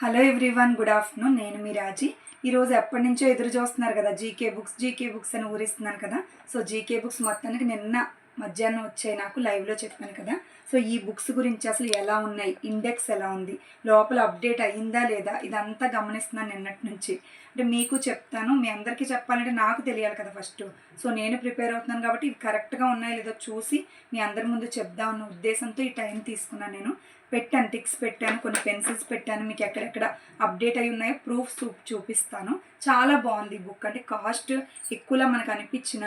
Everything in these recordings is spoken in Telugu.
Hello everyone good afternoon. నేను మీ రాజీ. ఈరోజు ఎప్పటి నుంచో ఎదురు చూస్తున్నారు కదా జీకే బుక్స్ జీకే బుక్స్ అని ఊరిస్తున్నాను కదా. సో జీకే బుక్స్ మొత్తానికి నిన్న మధ్యాహ్నం వచ్చాయి నాకు లైవ్లో చెప్పాను కదా. సో ఈ బుక్స్ గురించి అసలు ఎలా ఉన్నాయి? ఇండెక్స్ ఎలా ఉంది? లోపల అప్డేట్ అయ్యిందా లేదా? ఇదంతా గమనిస్తున్నాను నిన్నటి నుంచి. అంటే మీకు చెప్తాను మీ అందరికీ చెప్పాలంటే నాకు తెలియాలి కదా ఫస్ట్ సో నేను ప్రిపేర్ అవుతున్నాను కాబట్టి ఇవి కరెక్ట్గా ఉన్నాయో లేదో చూసి మీ అందరి ముందు చెప్దామన్న ఉద్దేశంతో ఈ టైం తీసుకున్నాను నేను. పెట్టాను టిక్స్ పెట్టాను కొన్ని పెన్సిల్స్ పెట్టాను మీకు ఎక్కడెక్కడ అప్డేట్ అయి ఉన్నాయో ప్రూఫ్స్ చూపిస్తాను. చాలా బాగుంది ఈ బుక్ అంటే కాస్ట్ ఎక్కువలా మనకు అనిపించిన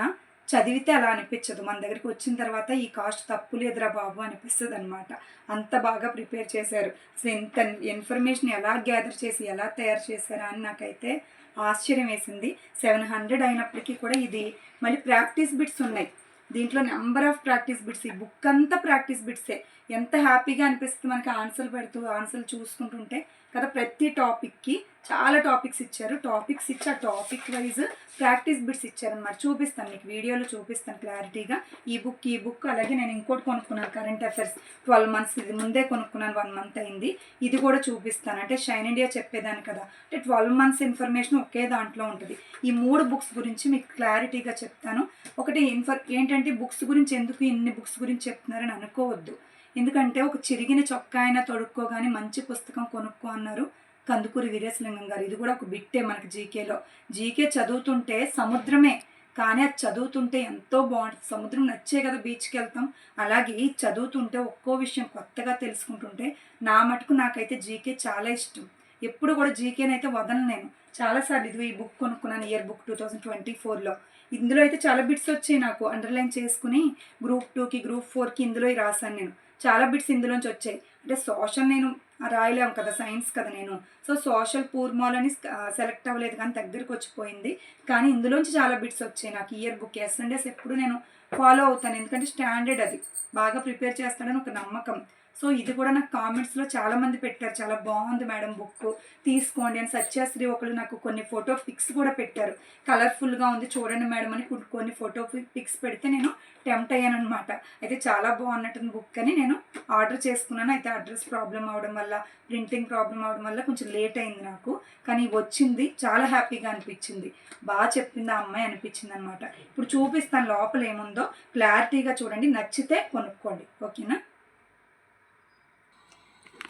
చదివితే అలా అనిపించదు. మన దగ్గరికి వచ్చిన తర్వాత ఈ కాస్ట్ తప్పు లేదురా బాబు అనిపిస్తుంది అనమాట అంత బాగా ప్రిపేర్ చేశారు. అసలు ఎంత ఇన్ఫర్మేషన్ ఎలా గ్యాదర్ చేసి ఎలా తయారు చేశారా అని నాకైతే ఆశ్చర్యం వేసింది. సెవెన్ హండ్రెడ్ అయినప్పటికీ కూడా ఇది మళ్ళీ ప్రాక్టీస్ బిట్స్ ఉన్నాయి. దీంట్లో నెంబర్ ఆఫ్ ప్రాక్టీస్ బిట్స్ ఈ బుక్ అంతా ప్రాక్టీస్ బిట్సే. ఎంత హ్యాపీగా అనిపిస్తుంది మనకి ఆన్సర్లు పెడుతూ ఆన్సర్లు చూసుకుంటుంటే. కదా ప్రతి టాపిక్కి చాలా టాపిక్స్ ఇచ్చారు. టాపిక్స్ ఇచ్చి ఆ టాపిక్ వైజ్ ప్రాక్టీస్ బిట్స్ ఇచ్చారన్నమాట. చూపిస్తాను మీకు వీడియోలో చూపిస్తాను క్లారిటీగా. ఈ బుక్ ఈ బుక్ అలాగే నేను ఇంకోటి కొనుక్కున్నాను కరెంట్ అఫైర్స్. ట్వెల్వ్ మంత్స్ ఇది ముందే కొనుక్కున్నాను వన్ మంత్ అయింది. ఇది కూడా చూపిస్తాను. అంటే షైన్ ఇండియా చెప్పేదాన్ని కదా. అంటే ట్వెల్వ్ మంత్స్ ఇన్ఫర్మేషన్ ఒకే దాంట్లో ఉంటుంది. ఈ మూడు బుక్స్ గురించి మీకు క్లారిటీగా చెప్తాను. ఒకటి ఇన్ఫర్ ఏంటంటే బుక్స్ గురించి ఎందుకు ఇన్ని బుక్స్ గురించి చెప్తున్నారని అనుకోవద్దు. ఎందుకంటే ఒక చిరిగిన చొక్కా అయినా తొడుక్కోగానే మంచి పుస్తకం కొనుక్కో అన్నారు కందుకూరి వీరేశలింగం గారు. ఇది కూడా ఒక బిట్టే మనకి జీకేలో. జీకే చదువుతుంటే సముద్రమే కానీ అది చదువుతుంటే ఎంతో బాగుంటుంది సముద్రం నచ్చే కదా బీచ్కి వెళ్తాం అలాగే చదువుతుంటే ఒక్కో విషయం కొత్తగా తెలుసుకుంటుంటే నా మటుకు నాకైతే జీకే చాలా ఇష్టం. ఎప్పుడు కూడా జీకేనైతే వదలను నేను. చాలాసార్లు ఇది ఈ బుక్ కొనుక్కున్నాను year book two thousand twenty ఫోర్లో. ఇందులో అయితే చాలా బిట్స్ వచ్చాయి నాకు. అండర్లైన్ చేసుకుని గ్రూప్ టూకి గ్రూప్ ఫోర్కి ఇందులో రాశాను నేను. చాలా బిట్స్ ఇందులోంచి వచ్చాయి. అంటే సోషల్ నేను రాయలేము కదా సైన్స్ కదా నేను. సో సోషల్ పూర్మాలని సెలెక్ట్ అవ్వలేదు కానీ దగ్గరికి వచ్చిపోయింది. కానీ ఇందులోంచి చాలా బిట్స్ వచ్చాయి. నాకు year book S and S ఎప్పుడు నేను ఫాలో అవుతాను. ఎందుకంటే స్టాండర్డ్ అది. బాగా ప్రిపేర్ చేస్తాడని ఒక నమ్మకం. సో ఇది కూడా నాకు కామెంట్స్లో చాలా మంది పెట్టారు. చాలా బాగుంది మేడం బుక్. తీసుకోండి అని సత్యాశ్రీ ఒకళ్ళు నాకు కొన్ని ఫోటో పిక్స్ కూడా పెట్టారు. కలర్ఫుల్గా ఉంది చూడండి మేడం అని కొన్ని- కొన్ని ఫోటో పిక్స్ పెడితే నేను టెంప్ట్ అయ్యాను అనమాట అయితే చాలా బాగున్నట్టుంది బుక్ అని నేను ఆర్డర్ చేసుకున్నాను. అయితే అడ్రస్ ప్రాబ్లం అవడం వల్ల ప్రింటింగ్ ప్రాబ్లం అవడం వల్ల కొంచెం లేట్ అయింది నాకు. కానీ వచ్చింది. చాలా హ్యాపీగా అనిపించింది. బాగా చెప్పింది ఆ అమ్మాయి అనిపించింది అనమాట ఇప్పుడు చూపిస్తాను లోపల ఏముందో. క్లారిటీగా చూడండి. నచ్చితే కొనుక్కోండి. ఓకేనా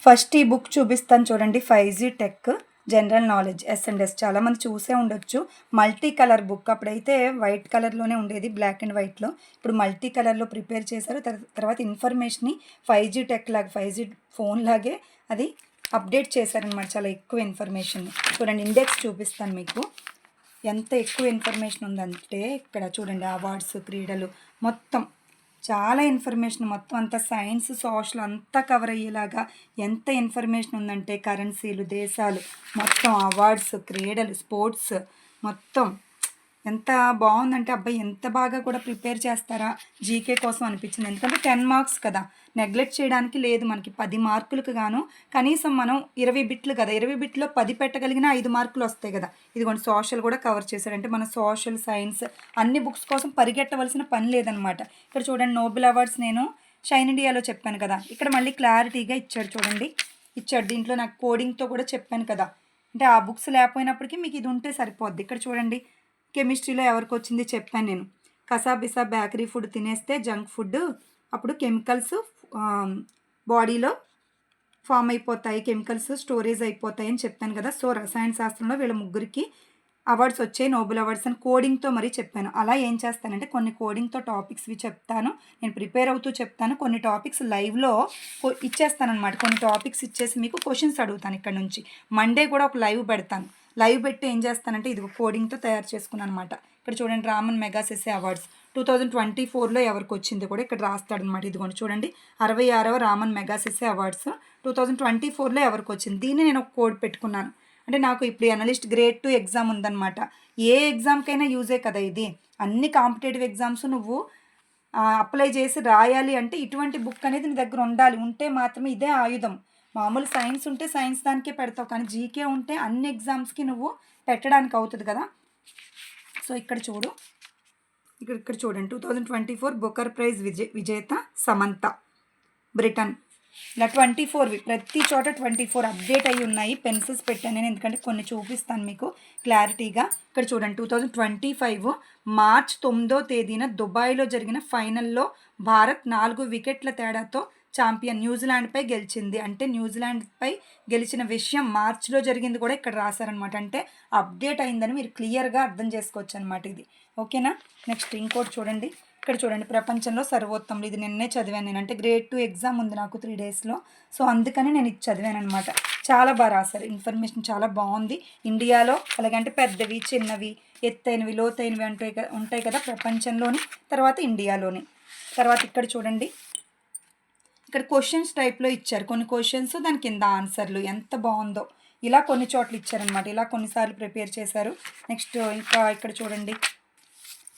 ఫస్ట్ ఈ బుక్ చూపిస్తాను చూడండి five G tech general knowledge S and S. చాలామంది చూసే ఉండొచ్చు. మల్టీ కలర్ బుక్ అప్పుడైతే వైట్ కలర్లోనే ఉండేది బ్లాక్ అండ్ వైట్లో. ఇప్పుడు మల్టీ కలర్లో ప్రిపేర్ చేశారు. తర్వాత ఇన్ఫర్మేషన్ని ఫైవ్ జీ టెక్ లాగా ఫైవ్ జీ ఫోన్ లాగే అది అప్డేట్ చేశారనమాట చాలా ఎక్కువ ఇన్ఫర్మేషన్. చూడండి ఇండెక్స్ చూపిస్తాను మీకు. ఎంత ఎక్కువ ఇన్ఫర్మేషన్ ఉందంటే ఇక్కడ చూడండి అవార్డ్స్ క్రీడలు మొత్తం చాలా ఇన్ఫర్మేషన్ మొత్తం అంతా సైన్స్ సోషల్ అంతా కవర్ అయ్యేలాగా ఎంత ఇన్ఫర్మేషన్ ఉందంటే కరెన్సీలు దేశాలు మొత్తం అవార్డ్స్ క్రీడలు స్పోర్ట్స్ మొత్తం. ఎంత బాగుందంటే అబ్బాయి ఎంత బాగా కూడా ప్రిపేర్ చేస్తారా? జీకే కోసం అనిపించింది. ఎందుకంటే టెన్ మార్క్స్ కదా. నెగ్లెక్ట్ చేయడానికి లేదు మనకి. పది మార్కులకు గాను కనీసం మనం ఇరవై బిట్లు కదా. ఇరవై బిట్లో పది పెట్టగలిగిన ఐదు మార్కులు వస్తాయి కదా. ఇదిగోండి సోషల్ కూడా కవర్ చేశారు. అంటే మన సోషల్ సైన్స్ అన్ని బుక్స్ కోసం పరిగెట్టవలసిన పని లేదనమాట ఇక్కడ చూడండి నోబెల్ అవార్డ్స్ నేను షైన్ ఇండియాలో చెప్పాను కదా. ఇక్కడ మళ్ళీ క్లారిటీగా ఇచ్చాడు చూడండి. ఇచ్చాడు. దీంట్లో నాకు కోడింగ్తో కూడా చెప్పాను కదా. అంటే ఆ బుక్స్ లేకపోయినప్పటికీ మీకు ఇది ఉంటే సరిపోద్ది. ఇక్కడ చూడండి కెమిస్ట్రీలో ఎవరికి వచ్చింది చెప్పాను నేను. కసాబిసా బేకరీ ఫుడ్ తినేస్తే జంక్ ఫుడ్ అప్పుడు కెమికల్స్ బాడీలో ఫామ్ అయిపోతాయి కెమికల్స్ స్టోరేజ్ అయిపోతాయి అని చెప్పాను కదా. సో రసాయన శాస్త్రంలో వీళ్ళ ముగ్గురికి అవార్డ్స్ వచ్చాయి నోబెల్ అవార్డ్స్ అని కోడింగ్తో మరీ చెప్పాను. అలా ఏం చేస్తానంటే కొన్ని కోడింగ్తో టాపిక్స్వి చెప్తాను. నేను ప్రిపేర్ అవుతూ చెప్తాను. కొన్ని టాపిక్స్ లైవ్లో ఇచ్చేస్తాను అనమాట కొన్ని టాపిక్స్ ఇచ్చేసి మీకు క్వశ్చన్స్ అడుగుతాను ఇక్కడ నుంచి. మండే కూడా ఒక లైవ్ పెడతాను. లైవ్ పెట్టి ఏం చేస్తానంటే ఇది కోడింగ్తో తయారు చేసుకున్నాను అనమాట ఇక్కడ చూడండి Raman Magsaysay awards. Two thousand twenty ఫోర్లో ఎవరికి వచ్చింది కూడా ఇక్కడ రాస్తాడు అనమాట ఇదిగోండి చూడండి అరవై ఆరవ Raman Magsaysay awards two thousand twenty ఫోర్లో ఎవరికి వచ్చింది దీన్ని నేను ఒక కోడ్ పెట్టుకున్నాను. అంటే నాకు ఇప్పుడు అనలిస్ట్ గ్రేడ్ టూ ఎగ్జామ్ ఉందన్నమాట ఏ ఎగ్జామ్కైనా యూజే కదా ఇది. అన్ని కాంపిటేటివ్ ఎగ్జామ్స్ నువ్వు అప్లై చేసి రాయాలి అంటే ఇటువంటి బుక్ అనేది నీ దగ్గర ఉండాలి. ఉంటే మాత్రమే ఇదే ఆయుధం. మామూలు సైన్స్ ఉంటే సైన్స్ దానికే పెడతావు కానీ జీకే ఉంటే అన్ని ఎగ్జామ్స్కి నువ్వు పెట్టడానికి అవుతుంది కదా? సో ఇక్కడ చూడు. ఇక్కడ ఇక్కడ చూడండి. Two thousand twenty four Booker prize VJ విజేత సమంత బ్రిటన్. ఇలా ట్వంటీ ఫోర్వి ప్రతి చోట ట్వంటీ ఫోర్ అప్డేట్ అయి ఉన్నాయి. పెన్సిల్స్ పెట్టాను నేను ఎందుకంటే కొన్ని చూపిస్తాను మీకు క్లారిటీగా. ఇక్కడ చూడండి two thousand twenty five March తొమ్మిదో తేదీన దుబాయ్లో జరిగిన ఫైనల్లో భారత్ నాలుగు వికెట్ల తేడాతో ఛాంపియన్ న్యూజిలాండ్పై గెలిచింది. అంటే న్యూజిలాండ్పై గెలిచిన విషయం మార్చిలో జరిగింది కూడా ఇక్కడ రాశారనమాట అంటే అప్డేట్ అయిందని మీరు క్లియర్గా అర్థం చేసుకోవచ్చు అనమాట ఇది. ఓకేనా? నెక్స్ట్ ఇంకోటి చూడండి. ఇక్కడ చూడండి ప్రపంచంలో సర్వోత్తములు. ఇది నిన్నే చదివాను నేను. అంటే గ్రేడ్ టూ ఎగ్జామ్ ఉంది నాకు త్రీ డేస్లో. సో అందుకని నేను ఇది చదివాను అనమాట చాలా బాగా రాశారు. ఇన్ఫర్మేషన్ చాలా బాగుంది. ఇండియాలో అలాగే అంటే పెద్దవి చిన్నవి ఎత్తైనవి లోతైనవి అంటే ఉంటాయి కదా ప్రపంచంలోని తర్వాత ఇండియాలోని. తర్వాత ఇక్కడ చూడండి. ఇక్కడ క్వశ్చన్స్ టైప్లో ఇచ్చారు. కొన్ని క్వశ్చన్స్ దాని కింద ఆన్సర్లు ఎంత బాగుందో. ఇలా కొన్ని చోట్ల ఇచ్చారనమాట ఇలా కొన్నిసార్లు ప్రిపేర్ చేశారు. నెక్స్ట్ ఇంకా ఇక్కడ చూడండి.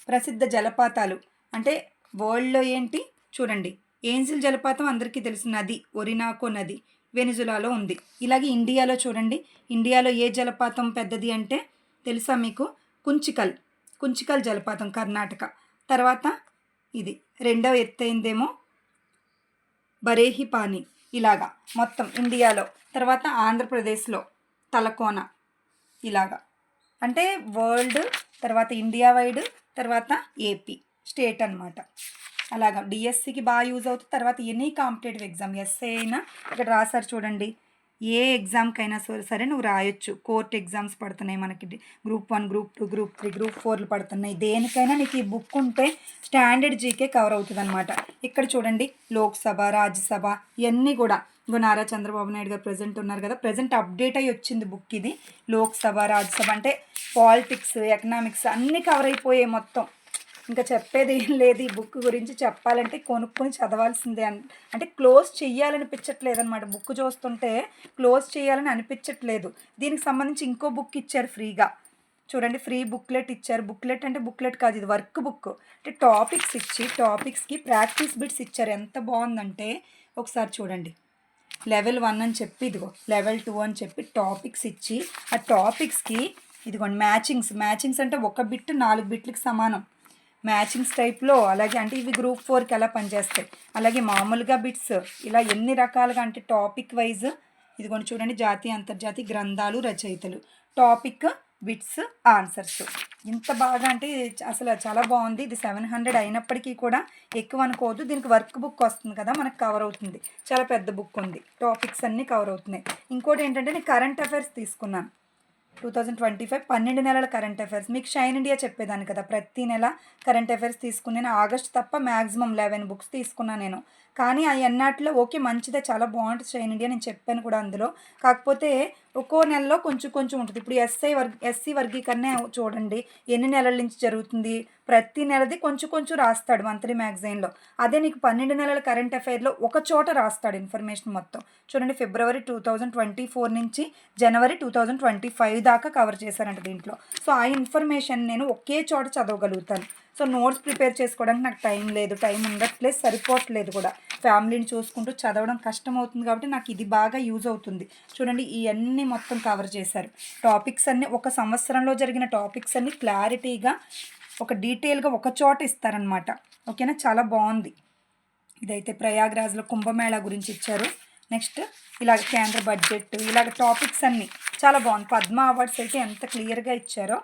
ప్రసిద్ధ జలపాతాలు. అంటే వరల్డ్లో ఏంటి? చూడండి. ఏంజిల్ జలపాతం అందరికీ తెలిసిన నది. ఒరినాకో నది. వెనిజులాలో ఉంది. ఇలాగే ఇండియాలో చూడండి. ఇండియాలో ఏ జలపాతం పెద్దది అంటే తెలుసా మీకు? కుంచికల్. కుంచికల్ జలపాతం కర్ణాటక. తర్వాత ఇది రెండవ ఎత్తైందేమో బరేహిపాని ఇలాగా. మొత్తం ఇండియాలో. తర్వాత ఆంధ్రప్రదేశ్లో తలకోన. ఇలాగా. అంటే వరల్డ్ తర్వాత ఇండియా వైడ్ తర్వాత ఏపీ. స్టేట్ అన్నమాట. అలాగా. డిఎస్సికి బాగా యూజ్ అవుతుంది తర్వాత ఎనీ కాంపిటేటివ్ ఎగ్జామ్. ఎస్ఏ అయినా. ఇక్కడ రాశారు చూడండి. ఏ ఎగ్జామ్కైనా సరే సరే నువ్వు రాయొచ్చు. కోర్ట్ ఎగ్జామ్స్ పడుతున్నాయి మనకి. Group one group two group three group ఫోర్లు పడుతున్నాయి. దేనికైనా నీకు ఈ బుక్ ఉంటే స్టాండర్డ్ జీకే కవర్ అవుతుంది అనమాట ఇక్కడ చూడండి లోక్సభ రాజ్యసభ ఇవన్నీ కూడా. ఇంకో నారా చంద్రబాబు నాయుడు గారు ప్రజెంట్ ఉన్నారు కదా ప్రజెంట్ అప్డేట్ అయ్యి వచ్చింది బుక్ ఇది. లోక్సభ రాజ్యసభ అంటే పాలిటిక్స్ ఎకనామిక్స్ అన్నీ కవర్ అయిపోయాయి మొత్తం. ఇంకా చెప్పేది ఏం లేదు. ఈ బుక్ గురించి చెప్పాలంటే కొనుక్కొని చదవాల్సిందే అన్ అంటే క్లోజ్ చెయ్యాలనిపించట్లేదు అనమాట బుక్ చూస్తుంటే క్లోజ్ చేయాలని అనిపించట్లేదు. దీనికి సంబంధించి ఇంకో బుక్ ఇచ్చారు ఫ్రీగా. చూడండి ఫ్రీ బుక్లెట్ ఇచ్చారు. బుక్లెట్ అంటే బుక్లెట్ కాదు ఇది వర్క్ బుక్. అంటే టాపిక్స్ ఇచ్చి టాపిక్స్కి ప్రాక్టీస్ బిట్స్ ఇచ్చారు. ఎంత బాగుందంటే ఒకసారి చూడండి. లెవెల్ వన్ అని చెప్పి ఇదిగో లెవెల్ టూ అని చెప్పి టాపిక్స్ ఇచ్చి ఆ టాపిక్స్కి ఇదిగోండి మ్యాచింగ్స్. మ్యాచింగ్స్ అంటే ఒక బిట్ నాలుగు బిట్లకు సమానం. మ్యాచింగ్స్ టైప్లో అలాగే అంటే ఇవి గ్రూప్ ఫోర్కి ఎలా పనిచేస్తాయి. అలాగే మామూలుగా బిట్స్ ఇలా ఎన్ని రకాలుగా అంటే టాపిక్ వైజ్ ఇదిగోండి చూడండి జాతీయ అంతర్జాతీయ గ్రంథాలు రచయితలు. Topic bits answers. ఇంత బాగా అంటే అసలు చాలా బాగుంది. ఇది సెవెన్ హండ్రెడ్ అయినప్పటికీ కూడా ఎక్కువ అనుకోవద్దు. దీనికి వర్క్ బుక్ వస్తుంది కదా మనకు కవర్ అవుతుంది. చాలా పెద్ద బుక్ ఉంది. టాపిక్స్ అన్నీ కవర్ అవుతున్నాయి. ఇంకోటి ఏంటంటే నేను కరెంట్ అఫైర్స్ తీసుకున్నాను. టూ థౌజండ్ ట్వంటీ ఫైవ్ పన్నెండు నెలల కరెంట్ అఫైర్స్ మీకు షైన్ ఇండియా చెప్పేదాన్ని కదా ప్రతి నెల కరెంట్ అఫైర్స్ తీసుకుని నేను ఆగస్ట్ తప్ప మ్యాక్సిమం లెవెన్ బుక్స్ తీసుకున్నాను నేను. కానీ ఆ ఎన్నాటిలో ఓకే మంచిదే చాలా బాగుంటుంది షైన్ ఇండియా నేను చెప్పాను కూడా అందులో. కాకపోతే ఒక్కో నెలలో కొంచెం కొంచెం ఉంటుంది. ఇప్పుడు ఎస్ఐ వర్గ ఎస్సీ వర్గీకరణ చూడండి. ఎన్ని నెలల నుంచి జరుగుతుంది? ప్రతి నెలది కొంచెం కొంచెం రాస్తాడు మంత్లీ మ్యాగజైన్లో. అదే నీకు పన్నెండు నెలల కరెంట్ అఫైర్లో ఒక చోట రాస్తాడు ఇన్ఫర్మేషన్ మొత్తం. చూడండి ఫిబ్రవరి టూ థౌజండ్ ట్వంటీ ఫోర్ నుంచి జనవరి టూ థౌజండ్ ట్వంటీ ఫైవ్ దాకా కవర్ చేశారంట దీంట్లో. సో ఆ ఇన్ఫర్మేషన్ నేను ఒకే చోట చదవగలుగుతాను. సో నోట్స్ ప్రిపేర్ చేసుకోవడానికి నాకు టైం లేదు టైం ఉండట్లేదు సరిపోవట్లేదు కూడా. ఫ్యామిలీని చూసుకుంటూ చదవడం కష్టం అవుతుంది కాబట్టి నాకు ఇది బాగా యూజ్ అవుతుంది. చూడండి ఇవన్నీ మొత్తం కవర్ చేశారు. టాపిక్స్ అన్నీ ఒక సంవత్సరంలో జరిగిన టాపిక్స్ అన్నీ క్లారిటీగా ఒక డీటెయిల్గా ఒక చోట ఇస్తారనమాట ఓకేనా? చాలా బాగుంది. ఇదైతే ప్రయాగ్రాజ్లో కుంభమేళా గురించి ఇచ్చారు. నెక్స్ట్ ఇలాగ కేంద్ర బడ్జెట్ ఇలాగ టాపిక్స్ అన్నీ. చాలా బాగుంది. పద్మ అవార్డ్స్ అయితే ఎంత క్లియర్గా ఇచ్చారో.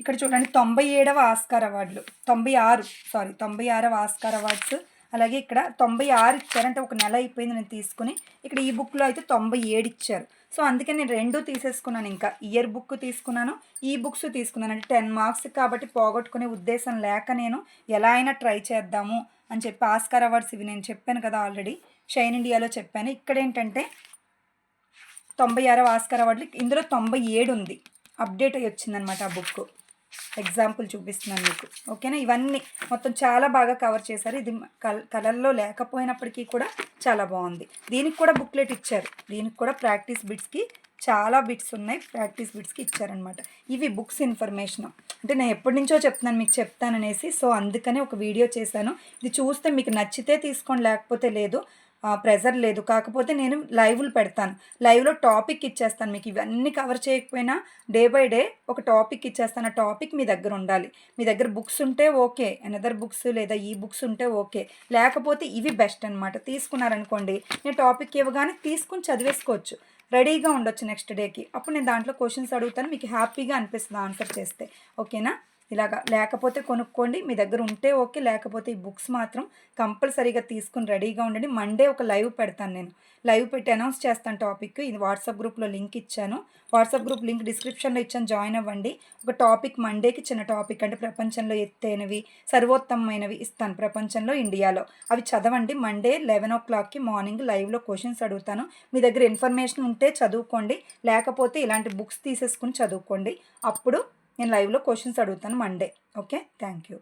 ఇక్కడ చూడండి తొంభై ఏడవ ఆస్కార్ అవార్డులు. తొంభై ఆరు సారీ తొంభై ఆరవ ఆస్కార్ అవార్డ్స్. అలాగే ఇక్కడ తొంభై ఆరు ఇచ్చారంటే ఒక నెల అయిపోయింది నేను తీసుకుని. ఇక్కడ ఈ బుక్లో అయితే తొంభై ఏడు ఇచ్చారు. సో అందుకే నేను రెండు తీసేసుకున్నాను. ఇంకా ఇయర్ బుక్ తీసుకున్నాను ఈ బుక్స్ తీసుకున్నాను. అంటే టెన్ మార్క్స్ కాబట్టి పోగొట్టుకునే ఉద్దేశం లేక నేను ఎలా అయినా ట్రై చేద్దాము అని చెప్పి ఆస్కార్ అవార్డ్స్ ఇవి నేను చెప్పాను కదా ఆల్రెడీ. షైన్ ఇండియాలో చెప్పాను. ఇక్కడ ఏంటంటే తొంభై ఆరవ ఆస్కార్ అవార్డులు. ఇందులో తొంభై ఏడు ఉంది. అప్డేట్ అయ్యి వచ్చిందనమాట ఆ బుక్. ఎగ్జాంపుల్ చూపిస్తున్నాను మీకు. ఓకేనా? ఇవన్నీ మొత్తం చాలా బాగా కవర్ చేశారు. ఇది కలర్లో లేకపోయినప్పటికీ కూడా చాలా బాగుంది. దీనికి కూడా బుక్లెట్ ఇచ్చారు. దీనికి కూడా ప్రాక్టీస్ బిట్స్కి చాలా బిట్స్ ఉన్నాయి. ప్రాక్టీస్ బిట్స్కి ఇచ్చారనమాట ఇవి బుక్స్ ఇన్ఫర్మేషన్. అంటే నేను ఎప్పటి నుంచో చెప్తున్నాను మీకు చెప్తాననేసి. సో అందుకనే ఒక వీడియో చేశాను. ఇది చూస్తే మీకు నచ్చితే తీసుకోండి లేకపోతే లేదు. ప్రెజర్ లేదు. కాకపోతే నేను లైవ్లు పెడతాను. లైవ్లో టాపిక్ ఇచ్చేస్తాను మీకు. ఇవన్నీ కవర్ చేయకపోయినా డే బై డే ఒక టాపిక్ ఇచ్చేస్తాను. ఆ టాపిక్ మీ దగ్గర ఉండాలి. మీ దగ్గర బుక్స్ ఉంటే ఓకే. అనదర్ బుక్స్ లేదా ఈ బుక్స్ ఉంటే ఓకే. లేకపోతే ఇవి బెస్ట్ అనమాట తీసుకున్నారనుకోండి నేను టాపిక్ ఇవ్వగానే తీసుకుని చదివేసుకోవచ్చు. రెడీగా ఉండొచ్చు నెక్స్ట్ డేకి. అప్పుడు నేను దాంట్లో క్వశ్చన్స్ అడుగుతాను. మీకు హ్యాపీగా అనిపిస్తుంది ఆన్సర్ చేస్తే. ఓకేనా? ఇలాగా లేకపోతే కొనుక్కోండి మీ దగ్గర ఉంటే ఓకే లేకపోతే ఈ బుక్స్ మాత్రం కంపల్సరీగా తీసుకుని రెడీగా ఉండండి. మండే ఒక లైవ్ పెడతాను నేను. లైవ్ పెట్టి అనౌన్స్ చేస్తాను టాపిక్. ఇది వాట్సాప్ గ్రూప్లో లింక్ ఇచ్చాను. వాట్సాప్ గ్రూప్ లింక్ డిస్క్రిప్షన్లో ఇచ్చాను జాయిన్ అవ్వండి. ఒక టాపిక్ మండేకి చిన్న టాపిక్ అంటే ప్రపంచంలో ఎత్తైనవి సర్వోత్తమైనవి ఇస్తాను ప్రపంచంలో ఇండియాలో. అవి చదవండి. మండే లెవెన్ ఓ క్లాక్కి మార్నింగ్ లైవ్లో క్వశ్చన్స్ అడుగుతాను. మీ దగ్గర ఇన్ఫర్మేషన్ ఉంటే చదువుకోండి. లేకపోతే ఇలాంటి బుక్స్ తీసేసుకుని చదువుకోండి. అప్పుడు నేను లైవ్లో క్వశ్చన్స్ అడుగుతాను మండే ఓకే థ్యాంక్ యూ